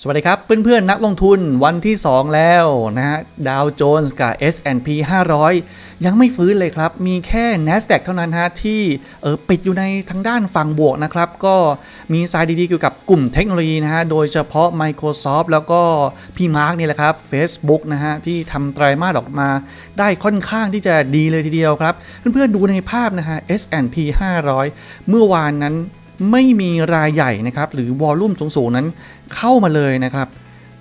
สวัสดีครับเพื่อนๆนักลงทุนวันที่ 2 แล้วนะฮะดาวโจนส์กับ S&P 500 ยังไม่ฟื้นเลยครับ มีแค่ NASDAQ เท่านั้นฮะที่เออปิดอยู่ในทางด้านฝั่งบวกนะครับ ก็มีสายดีๆเกี่ยวกับกลุ่มเทคโนโลยีนะฮะ โดยเฉพาะ Microsoft แล้วก็พี่มาร์กนี่แหละครับ Facebook นะฮะ ที่ทำไตรมาสออกมาได้ค่อนข้างที่จะดีเลยทีเดียวครับ เพื่อนๆดูในภาพนะฮะ S&P 500 เมื่อวานนั้น ไม่มีรายใหญ่นะครับหรือวอลลุ่มสูงๆนั้นเข้ามาเลยนะครับ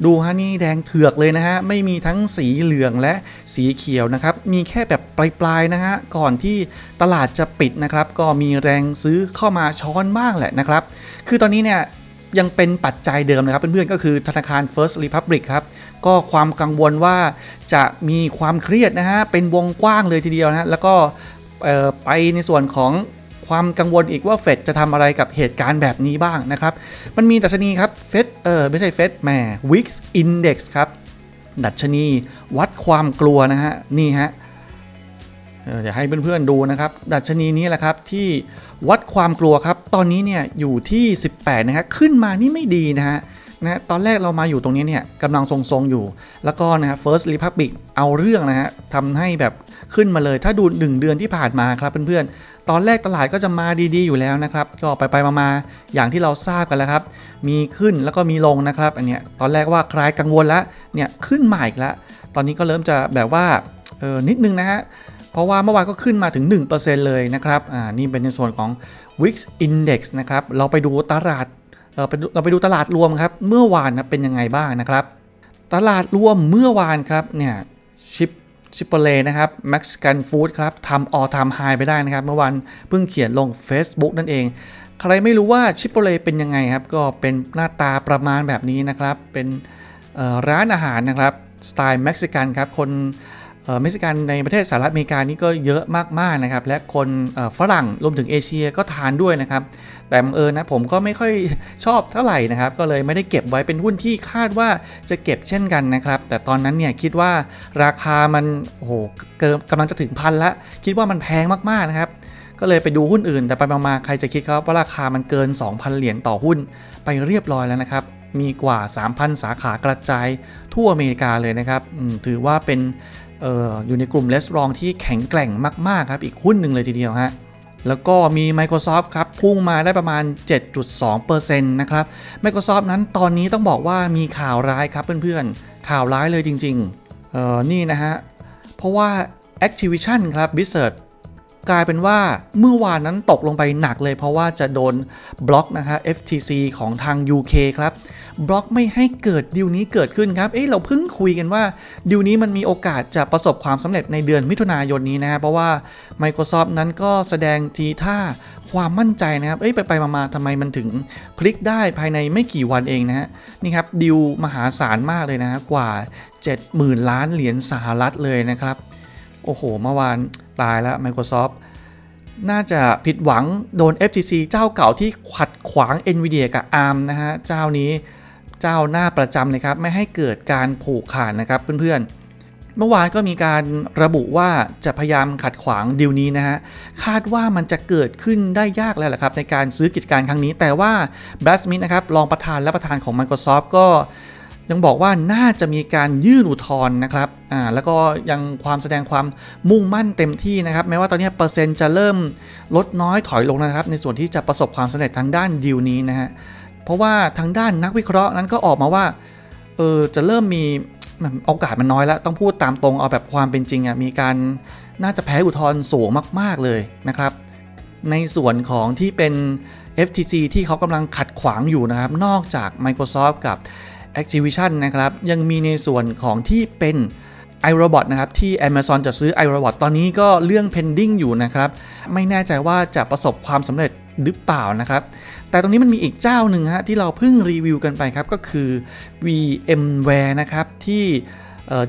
ดูฮะนี่แดงเถือกเลยนะฮะไม่มีทั้งสีเหลืองและสีเขียวนะครับมีแค่แบบปลายๆนะฮะก่อนที่ตลาดจะปิดนะครับ ก็มีแรงซื้อเข้ามาช้อนบ้างแหละนะครับ คือตอนนี้เนี่ยยังเป็นปัจจัยเดิมนะครับเพื่อนๆก็คือธนาคาร First Republic ครับก็ความกังวลว่าจะมีความเครียดนะฮะเป็นวงกว้างเลยทีเดียวนะฮะแล้วก็ไปในส่วนของ ความกังวลอีกว่าเฟดจะทำอะไรกับเหตุการณ์แบบนี้บ้างนะครับ มันมีดัชนีครับเฟดเออไม่ใช่เฟดแหม Wix Index ครับ ดัชนีวัดความกลัวนะฮะ นี่ฮะเออเดี๋ยวให้เพื่อนๆดูนะครับ ดัชนีนี้แหละครับที่วัดความกลัวครับ ตอนนี้เนี่ยอยู่ที่ 18 นะฮะขึ้นมานี่ไม่ดีนะฮะนะตอนแรกเรามาอยู่ตรงนี้เนี่ยกำลังทรงๆอยู่ แล้วก็นะฮะ First Republic เอาเรื่องนะฮะทำให้แบบขึ้นมาเลย ถ้าดู 1 เดือนที่ผ่านมาครับเพื่อนๆ ตอนแรกตลาดก็จะมาดีๆอยู่แล้วนะครับ ก็ไปๆมาๆอย่างที่เราทราบกันแล้วครับ มีขึ้นแล้วก็มีลงนะครับ อันเนี้ยตอนแรกว่าใครกังวลแล้วเนี่ยขึ้นมาอีกแล้ว ตอนนี้ก็เริ่มจะแบบว่าเออนิดนึงนะฮะเพราะว่าเมื่อวานก็ขึ้นมาถึง 1%เลยนะครับอ่านี่เป็นในส่วนของ Wix Index นะครับเราไปดูตลาดเออไปเราไปดูตลาดรวมครับเมื่อวานนะเป็นยังไงบ้างนะครับ ตลาดรวมเมื่อวานครับเนี่ยชิป ชิปเปอร์เลนะครับแม็กซ์กันฟู้ดครับทำ all time high ไปได้นะครับ เมื่อวานเพิ่งเขียนลง Facebook นั่นเอง ใครไม่รู้ว่าชิปเปอร์เลเป็นยังไงครับ ก็เป็นหน้าตาประมาณแบบนี้นะครับ เป็นร้านอาหารนะครับ สไตล์เม็กซิกันครับ คน เม็กซิกันในประเทศสหรัฐอเมริกานี่ก็เยอะมากๆนะครับ และคนฝรั่งรวมถึงเอเชียก็ทานด้วยนะครับ แต่บังเอิญนะผมก็ไม่ค่อยชอบเท่าไหร่นะครับ ก็เลยไม่ได้เก็บไว้เป็นหุ้นที่คาดว่าจะเก็บเช่นกันนะครับ แต่ตอนนั้นเนี่ยคิดว่าราคามันโอ้โหเกินกำลังจะถึงพันละคิดว่ามันแพงมากๆนะครับก็เลยไปดูหุ้นอื่น แต่ไปมาๆใครจะคิดครับว่าราคามันเกิน 2,000 เหรียญต่อหุ้น ไปเรียบร้อยแล้วนะครับ มีกว่า 3,000 สาขากระจายทั่วอเมริกาเลยนะครับ ถือว่าเป็น เอออยู่ในกลุ่มเลสรองที่แข็งแกร่งมาก ๆ ครับ อีกหุ้นหนึ่งเลยทีเดียวฮะแล้วก็มี Microsoft ครับ พุ่งมาได้ประมาณ 7.2%นะครับ Microsoft นั้นตอนนี้ต้องบอกว่ามีข่าวร้ายครับเพื่อนๆ ข่าวร้ายเลยจริงๆ เออนี่นะฮะ เพราะว่า Activision ครับ Blizzard กลายเป็นว่าเมื่อวานนั้นตกลงไปหนักเลยเพราะว่าจะโดนบล็อกนะฮะ FTC ของทาง UK ครับบล็อกไม่ให้เกิดดิวนี้เกิดขึ้นครับ เอ๊ะเราเพิ่งคุยกันว่าดิวนี้มันมีโอกาสจะประสบความสำเร็จในเดือนมิถุนายนนี้นะฮะเพราะว่า Microsoft นั้นก็แสดงทีท่าความมั่นใจนะครับ เอ้ย ไปไปมาๆทำไมมันถึงพลิกได้ภายในไม่กี่วันเองนะฮะ นี่ครับดิวมหาศาลมากเลยนะฮะกว่า 70,000 ล้านเหรียญสหรัฐเลยนะครับ โอ้โห เมื่อวานตายแล้ว Microsoft น่าจะผิดหวังโดน FTC เจ้าเก่าที่ขัดขวาง NVIDIA กับ ARM นะฮะ เจ้านี้เจ้าหน้าประจำเลยครับ ไม่ให้เกิดการผูกขาดนะครับเพื่อนๆ เมื่อวานก็มีการระบุว่าจะพยายามขัดขวางดีลนี้นะฮะ คาดว่ามันจะเกิดขึ้นได้ยากแล้วแหละครับ ในการซื้อกิจการครั้งนี้ แต่ว่า b r a d Smith นะครับรองประธานและประธานของ Microsoft ก็ ยังบอกว่าน่าจะมีการยื่นอุทธรณ์นะครับอ่าแล้วก็ยังความแสดงความมุ่งมั่นเต็มที่นะครับ แม้ว่าตอนนี้เปอร์เซ็นต์จะเริ่มลดน้อยถอยลงนะครับ ในส่วนที่จะประสบความสำเร็จทางด้านดีลนี้นะฮะเพราะว่าทางด้านนักวิเคราะห์นั้นก็ออกมาว่าเออจะเริ่มมีโอกาสมันน้อยแล้วต้องพูดตามตรงเอาแบบความเป็นจริงอะมีการน่าจะแพ้อุทธรณ์สูงมาก ๆเลยนะครับ ในส่วนของที่เป็น FTC ที่เขากำลังขัดขวางอยู่นะครับ นอกจาก Microsoft กับ Activision นะครับ ยังมีในส่วนของที่เป็น iRobot นะครับ ที่ Amazon จะซื้อ iRobot ตอนนี้ก็เรื่อง pending อยู่นะครับ ไม่แน่ใจว่าจะประสบความสำเร็จหรือเปล่านะครับ แต่ตรงนี้มันมีอีกเจ้าหนึ่งฮะที่เราเพิ่งรีวิวกันไปครับ ก็คือ VMware นะครับ ที่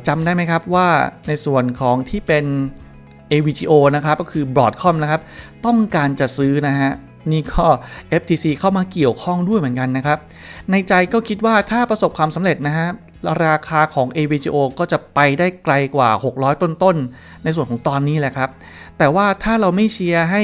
จำได้ไหมครับว่าในส่วนของที่เป็น AVGO นะครับ ก็คือ Broadcom นะครับ ต้องการจะซื้อนะฮะ นี่ก็ FTC เข้ามาเกี่ยวข้องด้วยเหมือนกันนะครับ ในใจก็คิดว่าถ้าประสบความสำเร็จนะฮะราคาของ AVGO ก็จะไปได้ไกลกว่า 600 ต้นๆ ในส่วนของตอนนี้แหละครับ แต่ว่าถ้าเราไม่เชียร์ให้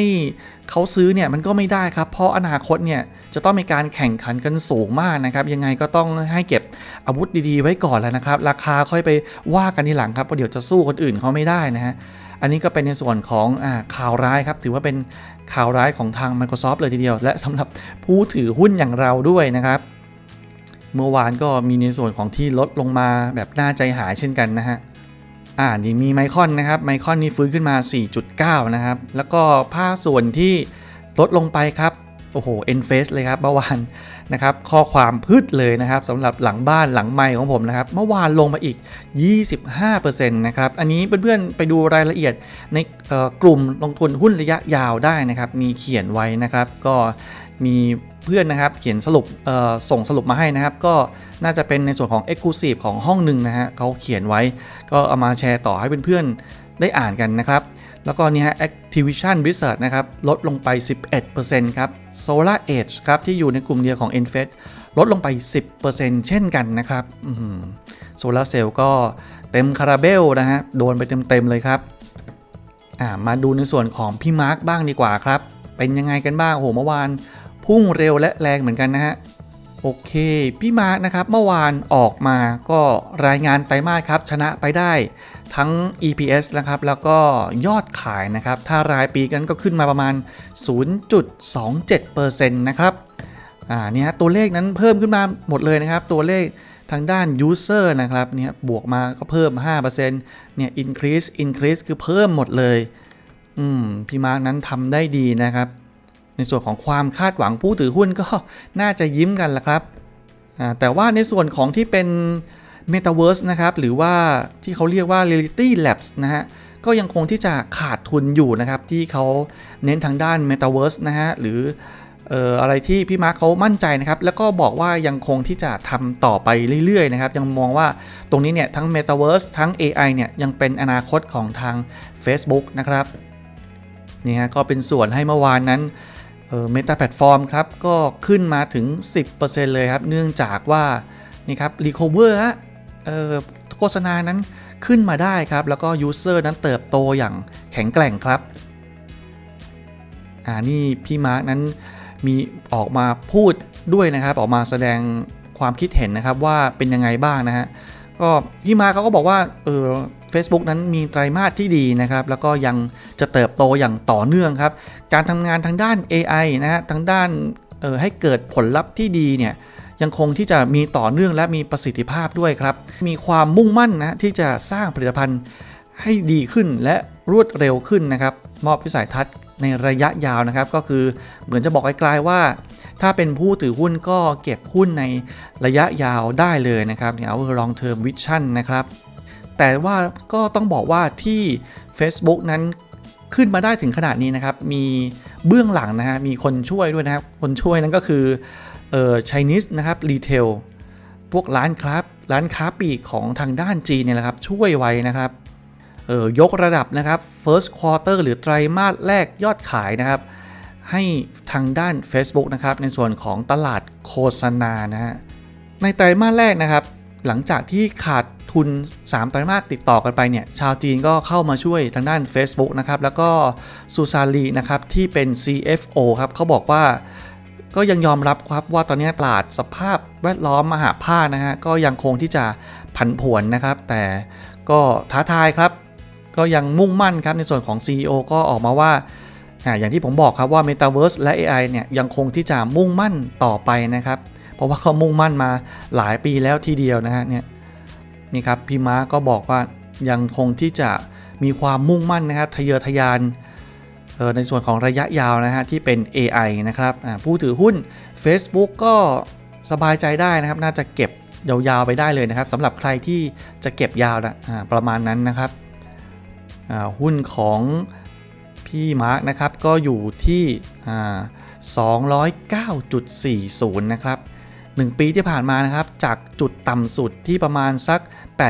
เขาซื้อเนี่ยมันก็ไม่ได้ครับ เพราะอนาคตเนี่ยจะต้องมีการแข่งขันกันสูงมากนะครับ ยังไงก็ต้องให้เก็บอาวุธดีๆ ไว้ก่อนแล้วนะครับ ราคาค่อยไปว่ากันทีหลังครับเพราะเดี๋ยวจะสู้คนอื่นเขาไม่ได้นะฮะ อันนี้ก็เป็นในส่วนของอข่าวร้ายครับ ถือว่าเป็นข่าวร้ายของทาง Microsoft เลยทีเดียว และสำหรับผู้ถือหุ้นอย่างเราด้วยนะครับ เมื่อวานก็มีในส่วนของที่ลดลงมาแบบน่าใจหายเช่นกันนะฮะอ่านี่มีไมคอนนะครับไมคอนนี่ฟื้นขึ้นมา 4.9 นะครับ แล้วก็ภาคส่วนที่ลดลงไปครับ โอ้โหเอ็นเฟสเลยครับเมื่อวานนะครับข้อความพืชเลยนะครับสำหรับหลังบ้านหลังไมค์ของผมนะครับเมื่อวานลงมาอีก 25%นะครับอันนี้เพื่อนๆไปดูรายละเอียดในกลุ่มลงทุนหุ้นระยะยาวได้นะครับมีเขียนไว้นะครับก็มีเพื่อนนะครับเขียนสรุปส่งสรุปมาให้นะครับ ก็น่าจะเป็นในส่วนของ Exclusive ของห้องหนึ่งนะฮะเขาเขียนไว้ ก็เอามาแชร์ต่อให้เพื่อนๆได้อ่านกันนะครับ แล้วก็นี่ฮะ Activision Blizzard นะครับลดลงไป 11%ครับ Solar Edge ครับที่อยู่ในกลุ่มเดียวของ e n f e d ลดลงไป 10%เช่นกันนะครับโซลาเซลล์ก็เต็มคาราเบลนะฮะโดนไปเต็มๆเลยครับมาดูในส่วนของพี่มาร์คบ้างดีกว่าครับ เป็นยังไงกันบ้างโอ้โหเมื่อวานพุ่งเร็วและแรงเหมือนกันนะฮะโอเค พี่มาร์กนะครับเมื่อวานออกมาก็รายงานไตรมาสครับ ชนะไปได้ ทั้ง EPS นะครับ แล้วก็ยอดขายนะครับ ถ้ารายปีกันก็ขึ้นมาประมาณ 0.27%นะครับอ่าเนี่ยตัวเลขนั้นเพิ่มขึ้นมาหมดเลยนะครับ ตัวเลขทางด้าน user นะครับเนี่ยบวกมาก็เพิ่ม 5%เนี่ย increase increase คือเพิ่มหมดเลย อืม พี่มาร์กนั้นทำได้ดีนะครับ ในส่วนของความคาดหวังผู้ถือหุ้นก็น่าจะยิ้มกันละครับอ่าแต่ว่าในส่วนของที่เป็น Metaverse นะครับ หรือว่าที่เขาเรียกว่า Reality Labs นะฮะ ก็ยังคงที่จะขาดทุนอยู่นะครับ ที่เขาเน้นทางด้าน Metaverse นะฮะ หรืออะไรที่พี่มาร์คเขามั่นใจนะครับ แล้วก็บอกว่ายังคงที่จะทำต่อไปเรื่อยๆนะครับ ยังมองว่าตรงนี้เนี่ย ทั้ง Metaverse ทั้ง AI เนี่ย ยังเป็นอนาคตของทาง Facebook นะครับนี่ฮะก็เป็นส่วนให้เมื่อวานนั้นเอ่อ Meta Platform ครับ ก็ขึ้นมาถึง 10%เลยครับ เนื่องจากว่า นี่ครับ Recover ฮะ โฆษณานั้นขึ้นมาได้ครับ แล้วก็ User นั้นเติบโตอย่างแข็งแกร่งครับอ่านี่พี่มาร์กนั้นมีออกมาพูดด้วยนะครับ ออกมาแสดงความคิดเห็นนะครับว่าเป็นยังไงบ้างนะฮะก็พี่มาร์เขาก็บอกว่าเออ Facebook นั้นมีไตรมาสที่ดีนะครับ แล้วก็ยังจะเติบโตอย่างต่อเนื่องครับ การทำงานทางด้าน AI นะฮะทางด้านเออให้เกิดผลลัพธ์ที่ดีเนี่ย ยังคงที่จะมีต่อเนื่องและมีประสิทธิภาพด้วยครับ มีความมุ่งมั่นนะที่จะสร้างผลิตภัณฑ์ให้ดีขึ้นและรวดเร็วขึ้นนะครับ มอบวิสัยทัศน์ในระยะยาวนะครับ ก็คือเหมือนจะบอกไกลๆว่า ถ้าเป็นผู้ถือหุ้นก็เก็บหุ้นในระยะยาวได้เลยนะครับเนี่ยเอา long term vision นะครับ แต่ว่าก็ต้องบอกว่าที่ Facebook นั้นขึ้นมาได้ถึงขนาดนี้นะครับ มีเบื้องหลังนะฮะ มีคนช่วยด้วยนะครับ คนช่วยนั้นก็คือ เอ่อ Chinese นะครับ Retail พวกร้านค้าร้านค้าปลีกของทางด้านจีนเนี่ยแหละครับ ช่วยไว้นะครับเอ่อยกระดับนะครับ first quarter หรือไตรมาสแรกยอดขายนะครับ ให้ทางด้าน Facebook นะครับในส่วนของตลาดโฆษณานะฮะในไตรมาสแรกนะครับ หลังจากที่ขาดทุน 3 ไตรมาสติดต่อกันไปเนี่ยชาวจีนก็เข้ามาช่วยทางด้าน Facebook นะครับแล้วก็ซูซารีนะครับที่เป็น CFO ครับเขาบอกว่า ก็ยังยอมรับครับว่าตอนนี้ตลาดสภาพแวดล้อมมหาภาคนะฮะก็ยังคงที่จะผันผวนนะครับ แต่ก็ท้าทายครับ ก็ยังมุ่งมั่นครับในส่วนของ CEO ก็ออกมาว่าอย่างที่ผมบอกครับว่า Metaverse และ AI เนี่ยยังคงที่จะมุ่งมั่นต่อไปนะครับ เพราะว่าเขามุ่งมั่นมาหลายปีแล้วทีเดียวนะฮะเนี่ยนี่ครับพี่ม้าก็บอกว่ายังคงที่จะมีความมุ่งมั่นนะครับทะเยอทะยาน ในส่วนของระยะยาวนะฮะที่เป็น AI นะครับผู้ถือหุ้น Facebook ก็สบายใจได้นะครับ น่าจะเก็บยาวๆไปได้เลยนะครับสำหรับใครที่จะเก็บยาวนะประมาณนั้นนะครับหุ้นของพี่มาร์กนะครับก็อยู่ที่อ่า209.40 นะครับ 1 ปีที่ผ่านมานะครับ จากจุดต่ำสุดที่ประมาณสัก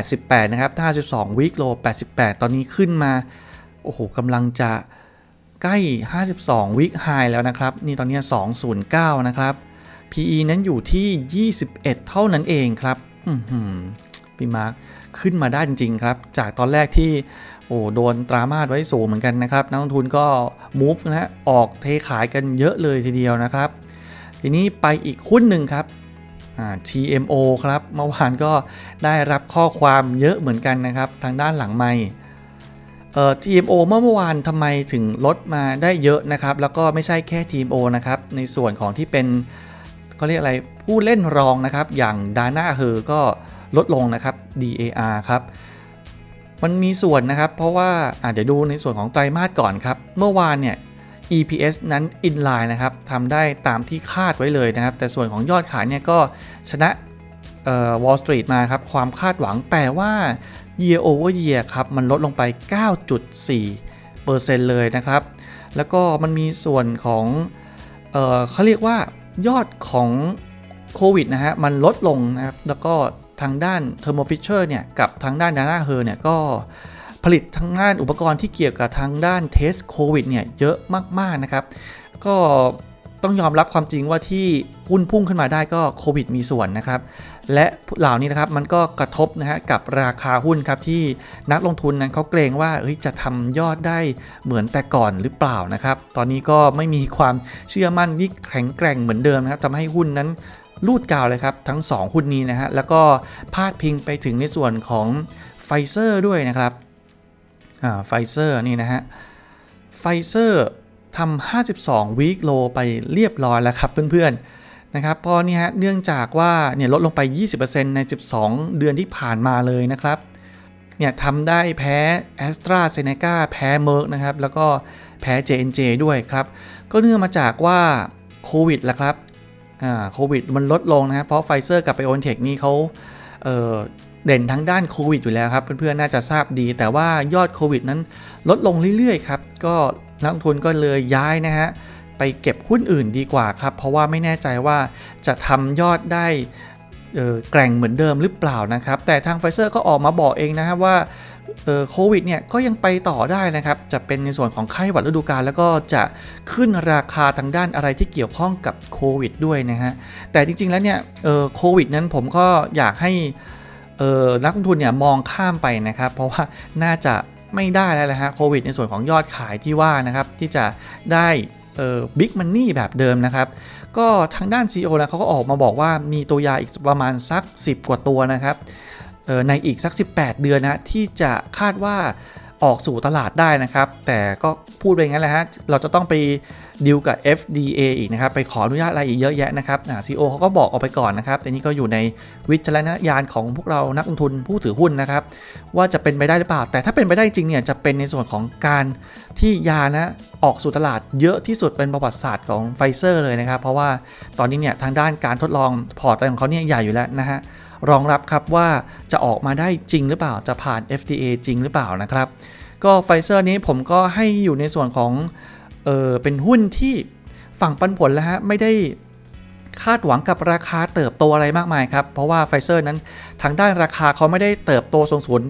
88 นะครับ 52 วิกโล 88 ตอนนี้ขึ้นมา โอ้โหกำลังจะ ใกล้ 52 วิกไฮแล้วนะครับ นี่ตอนนี้ 209 นะครับ PE นั้นอยู่ที่ 21 เท่านั้นเองครับอื้อหือพี่มาร์คขึ้นมาได้จริง ๆ ครับ จากตอนแรกที่โอ้โดนตรามาดไว้สูงเหมือนกันนะครับ นักลงทุนก็ move นะฮะออกเทขายกันเยอะเลยทีเดียวนะครับ ทีนี้ไปอีกหุ้นหนึ่งครับอ่า TMO ครับ เมื่อวานก็ได้รับข้อความเยอะเหมือนกันนะครับ ทางด้านหลังไม่ เอ่อ TMO เมื่อเมื่อวานทำไมถึงลดมาได้เยอะนะครับ แล้วก็ไม่ใช่แค่ TMO นะครับ ในส่วนของที่เป็นเขาเรียกอะไรผู้เล่นรองนะครับ อย่าง Dana h e r ก็ลดลงนะครับ DAR ครับ มันมีส่วนนะครับ เพราะว่าอะเดี๋ยวดูในส่วนของไตรมาสก่อนครับ เมื่อวานเนี่ย EPS นั้น inline นะครับทำได้ตามที่คาดไว้เลยนะครับ แต่ส่วนของยอดขายเนี่ยก็ชนะเอ่อ Wall Street มาครับ ความคาดหวังแต่ว่า year over year ครับมันลดลงไป 9.4%เลยนะครับ แล้วก็มันมีส่วนของเออเขาเรียกว่ายอดของโควิดนะฮะมันลดลงนะครับแล้วก็ทางด้าน Thermo Fisher เนี่ยกับทางด้าน Dana h e r เนี่ยก็ผลิตทางด้านอุปกรณ์ที่เกี่ยวกับทางด้านเทสโควิดเนี่ยเยอะมาก ๆ นะครับ ก็ต้องยอมรับความจริงว่าที่หุ้นพุ่งขึ้นมาได้ก็โควิดมีส่วนนะครับ และเหล่านี้นะครับมันก็กระทบนะฮะกับราคาหุ้นครับที่นักลงทุนนั้นเขาเกรงว่าเฮ้ยจะทำยอดได้เหมือนแต่ก่อนหรือเปล่านะครับ ตอนนี้ก็ไม่มีความเชื่อมั่นที่แข็งแกร่งเหมือนเดิมนะครับทำให้หุ้นนั้นลูดกาวเลยครับ ทั้ง 2 หุ้นนี้นะฮะแล้วก็พาดพิงไปถึงในส่วนของไฟเซอร์ด้วยนะครับอ่าไฟเซอร์นี่นะฮะไฟเซอร์ทำ52วีคโลไปเรียบร้อยแล้วครับเพื่อนๆ นะครับเพราะนี่ฮะเนื่องจากว่าเนี่ยลดลงไป 20%ใน 12 เดือนที่ผ่านมาเลยนะครับเนี่ยทำได้แพ้ a s t r a z เซ e c a แพ้ Merck นะครับแล้วก็แพ้ J&J ด้วยครับ ก็เนื่องมาจากว่าโควิดแหละครับอ่าโควิดมันลดลงนะครับเพราะไฟเซอร์กับไบโอนเทคนี่เขาเออเด่นทั้งด้านโควิดอยู่แล้วครับ เพื่อนๆ น่าจะทราบดี แต่ว่ายอดโควิดนั้นลดลงเรื่อยๆ ครับ ก็นักทุนก็เลยย้ายนะฮะ ไปเก็บหุ้นอื่นดีกว่าครับ เพราะว่าไม่แน่ใจว่าจะทำยอดได้แกร่งเหมือนเดิมหรือเปล่านะครับ แต่ทางไฟเซอร์ก็ออกมาบอกเองนะครับว่าโควิดเนี่ยก็ยังไปต่อได้นะครับ จะเป็นในส่วนของไข้หวัดฤดูกาลแล้วก็จะขึ้นราคาทางด้านอะไรที่เกี่ยวข้องกับโควิดด้วยนะฮะ แต่จริงๆแล้วเนี่ยโควิดนั้นผมก็อยากให้นักลงทุนเนี่ยมองข้ามไปนะครับ เพราะว่าน่าจะไม่ได้แล้วนะฮะโควิดในส่วนของยอดขายที่ว่านะครับที่จะได้ บิ๊กมันนี่แบบเดิมนะครับ ก็ทางด้าน CEO นะเขาก็ออกมาบอกว่ามีตัวยาอีกประมาณสัก 10 กว่าตัวนะครับในอีกสัก 18 เดือนนะที่จะคาดว่า ออกสู่ตลาดได้นะครับ แต่ก็พูดไปงั้นแหละฮะ เราจะต้องไปดีลกับ FDA อีกนะครับ ไปขออนุญาตอะไรอีกเยอะแยะนะครับซีโอเขาก็บอกออกไปก่อนนะครับ แต่นี่ก็อยู่ในวิจารณญาณของพวกเรานักลงทุนผู้ถือหุ้นนะครับ ว่าจะเป็นไปได้หรือเปล่า แต่ถ้าเป็นไปได้จริงเนี่ยจะเป็นในส่วนของการที่ยานะออกสู่ตลาดเยอะที่สุดเป็นประวัติศาสตร์ของไฟเซอร์เลยนะครับ เพราะว่าตอนนี้เนี่ยทางด้านการทดลองพอร์ตของเขาเนี่ยใหญ่อยู่แล้วนะฮะ รองรับครับว่าจะออกมาได้จริงหรือเปล่าจะผ่าน FDA จริงหรือเปล่านะครับ ก็ไฟเซอร์นี้ผมก็ให้อยู่ในส่วนของเออเป็นหุ้นที่ฝั่งปันผลแล้วฮะไม่ได้คาดหวังกับราคาเติบโตอะไรมากมายครับ เพราะว่าไฟเซอร์นั้นทางด้านราคาเขาไม่ได้เติบโตสูงสูง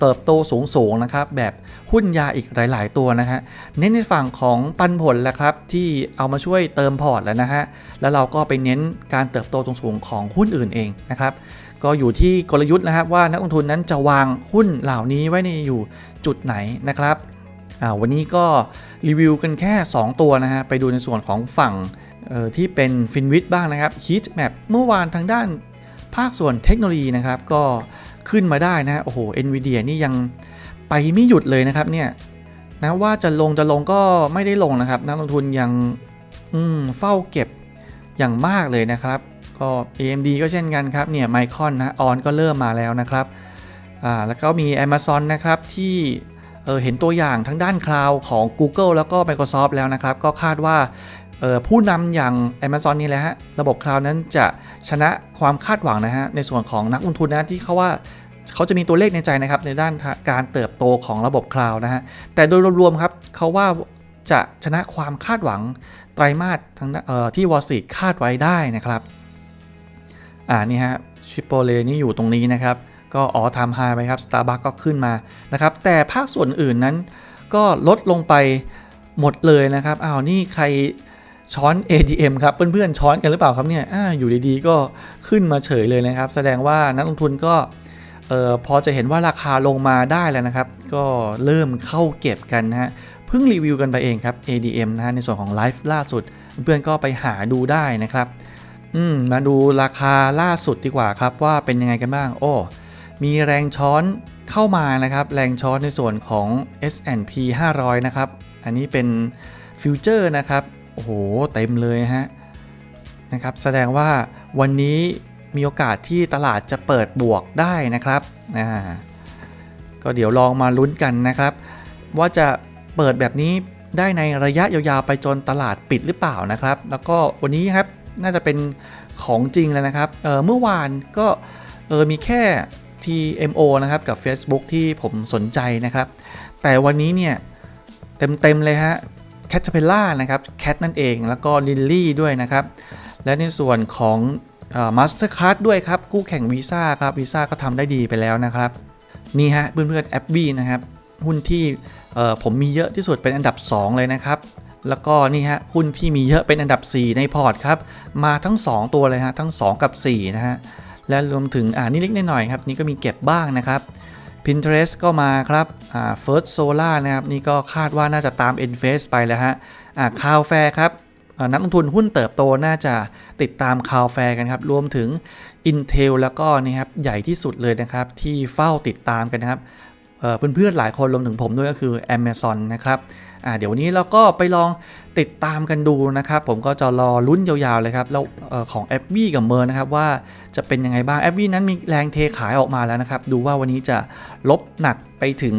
เติบโตสูงสูงนะครับ แบบหุ้นยาอีกหลาย ๆ ตัวนะฮะเน้นในฝั่งของปันผลแหละครับ ที่เอามาช่วยเติมพอร์ตแล้วนะฮะแล้วเราก็ไปเน้นการเติบโตสูงสูงของหุ้นอื่นเองนะครับ ก็อยู่ที่กลยุทธ์นะครับว่านักลงทุนนั้นจะวางหุ้นเหล่านี้ไว้ในอยู่จุดไหนนะครับวันนี้ก็รีวิวกันแค่ 2 ตัวนะฮะไปดูในส่วนของฝั่งที่เป็นฟินวิ t บ้างนะครับฮีทแมปเมื่อวานทางด้านภาคส่วนเทคโนโลยีนะครับ ก็ขึ้นมาได้นะโอ้โห NVIDIA นี่ยังไปไม่หยุดเลยนะครับเนี่ยนะว่าจะลงจะลงก็ไม่ได้ลงนะครับ นักลงทุนยังเฝ้าเก็บอย่างมากเลยนะครับ ก็ AMD ก็เช่นกันครับเนี่ยไมคอนนะออนก็เริ่มมาแล้วนะครับอ่าแล้วก็มี Amazon นะครับที่เเห็นตัวอย่างทั้งด้านคลาวของ Google แล้วก็ Microsoft แล้วนะครับ ก็คาดว่าผู้นำอย่าง Amazon นี่แหละฮะระบบคลาวนั้นจะชนะความคาดหวังนะฮะในส่วนของนักลงทุนนะที่เขาว่าเขาจะมีตัวเลขในใจนะครับในด้านการเติบโตของระบบคลาวนะฮะแต่โดยรวมๆครับเขาว่าจะชนะความคาดหวังไตรมาสทั้งที่วอลซีคาดไว้ได้นะครับ อ่านี่ฮะชิปโปเลนี่อยู่ตรงนี้นะครับ ก็อ๋อทำไฮไปครับ Starbucks ก็ขึ้นมานะครับ แต่ภาคส่วนอื่นนั้น ก็ลดลงไปหมดเลยนะครับอ้าวนี่ใครช้อน ATM ครับ เพื่อนๆ ช้อนกันหรือเปล่าครับเนี่ยออยู่ดีๆ ก็ขึ้นมาเฉยเลยนะครับ แสดงว่านักลงทุนก็ออพอจะเห็นว่าราคาลงมาได้แล้วนะครับ ก็เริ่มเข้าเก็บกันนะฮะ เพิ่งรีวิวกันไปเองครับ ADM นะฮะในส่วนของไลฟ์ล่าสุด เพื่อนๆก็ไปหาดูได้นะครับ อืมมาดูราคาล่าสุดดีกว่าครับว่าเป็นยังไงกันบ้าง โอ้ มีแรงช้อนเข้ามานะครับ แรงช้อนในส่วนของ S&P 500 นะครับ อันนี้เป็นฟิวเจอร์นะครับ โอ้โห เต็มเลยนะฮะนะครับ แสดงว่าวันนี้มีโอกาสที่ตลาดจะเปิดบวกได้นะครับอ่าก็เดี๋ยวลองมาลุ้นกันนะครับ ว่าจะเปิดแบบนี้ได้ในระยะยาวๆไปจนตลาดปิดหรือเปล่านะครับ แล้วก็วันนี้ครับ น่าจะเป็นของจริงแล้วนะครับเเมื่อวานก็เออมีแค่ TMO นะครับกับ Facebook ที่ผมสนใจนะครับ แต่วันนี้เนี่ยเต็ม ๆ เลยฮะ c a t e r p i l l a r นะครับแคทนั่นเองแล้วก็ Lily ด้วยนะครับ และในส่วนของมาสเตอร์ค d ด้วยครับ คู่แข่งวีซ่าครับวีซ่าก็ทำได้ดีไปแล้วนะครับ นี่ฮะเพื่อนๆแอปบีนะครับ หุ้นที่ผมมีเยอะที่สุดเป็นอันดับ 2 เลยนะครับ แล้วก็นี่ฮะหุ้นที่มีเยอะเป็นอันดับ 4 ในพอร์ตครับ มาทั้ง 2 ตัวเลยฮะทั้ง 2 กับ 4 นะฮะ และรวมถึงอ่านี่เล็กๆหน่อยครับ นี่ก็มีเก็บบ้างนะครับ Pinterest ก็มาครับอ่า First Solar นะครับ นี่ก็คาดว่าน่าจะตาม e n f a c e ไปแล้วฮะอ่าคาวแฟครับนักลงทุนหุ้นเติบโตน่าจะติดตามคาวแฟกันครับ รวมถึง Intel แล้วก็นี่ครับใหญ่ที่สุดเลยนะครับ ที่เฝ้าติดตามกันนะครับเพื่อนๆหลายคนรวมถึงผมด้วยก็คือ Amazon นะครับ อ่าเดี๋ยววันนี้เราก็ไปลองติดตามกันดูนะครับ ผมก็จะรอลุ้นยาวๆเลยครับแล้วเอ่อของ a b บี้กับเมอร์นะครับว่าจะเป็นยังไงบ้าง a b บี้นั้นมีแรงเทขายออกมาแล้วนะครับ ดูว่าวันนี้จะลบหนักไปถึง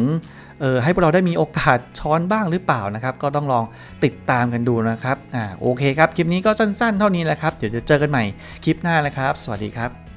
เออให้พวกเราได้มีโอกาสช้อนบ้างหรือเปล่านะครับ ก็ต้องลองติดตามกันดูนะครับอ่าโอเคครับ คลิปนี้ก็สั้นๆ เท่านี้แหละครับ เดี๋ยวจะเจอกันใหม่คลิปหน้านะครับ สวัสดีครับ